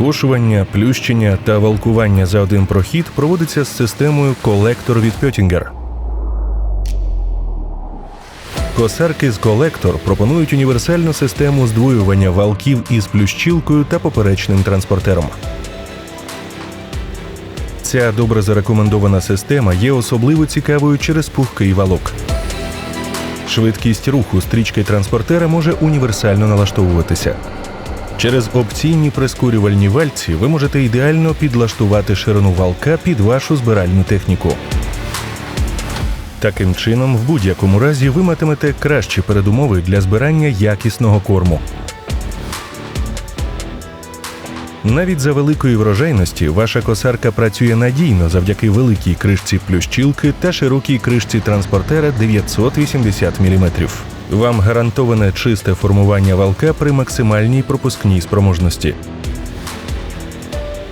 Скошування, плющення та валкування за один прохід проводиться з системою колектор від Пьотінгер. Косарки з колектор пропонують універсальну систему здвоювання валків із плющілкою та поперечним транспортером. Ця добре зарекомендована система є особливо цікавою через пухкий валок. Швидкість руху стрічки транспортера може універсально налаштовуватися. Через опційні прискорювальні вальці ви можете ідеально підлаштувати ширину валка під вашу збиральну техніку. Таким чином, в будь-якому разі ви матимете кращі передумови для збирання якісного корму. Навіть за великої врожайності ваша косарка працює надійно завдяки великій кришці плющілки та широкій кришці транспортера 980 мм. Вам гарантоване чисте формування валка при максимальній пропускній спроможності.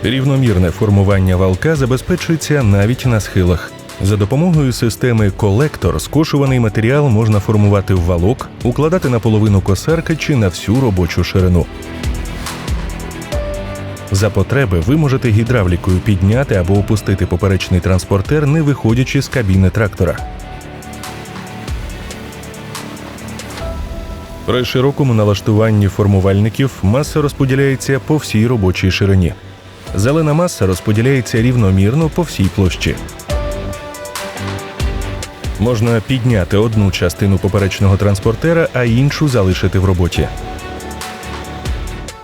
Рівномірне формування валка забезпечується навіть на схилах. За допомогою системи колектор скошуваний матеріал можна формувати в валок, укладати на половину косарки чи на всю робочу ширину. За потреби ви можете гідравлікою підняти або опустити поперечний транспортер, не виходячи з кабіни трактора. При широкому налаштуванні формувальників маса розподіляється по всій робочій ширині. Зелена маса розподіляється рівномірно по всій площі. Можна підняти одну частину поперечного транспортера, а іншу залишити в роботі.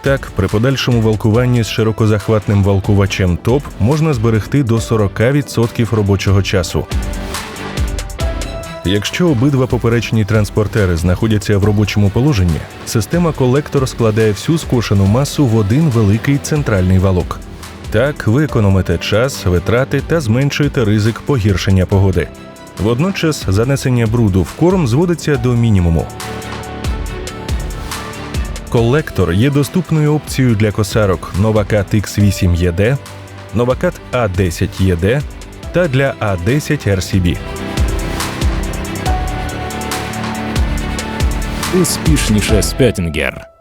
Так, при подальшому валкуванні з широкозахватним валкувачем ТОП можна зберегти до 40% робочого часу. Якщо обидва поперечні транспортери знаходяться в робочому положенні, система колектор складає всю скошену масу в один великий центральний валок. Так ви економите час, витрати та зменшуєте ризик погіршення погоди. Водночас занесення бруду в корм зводиться до мінімуму. Колектор є доступною опцією для косарок Novacat X8 ED, Novacat A10 ED та для A10 RCB. Успішніше Спьотінгер.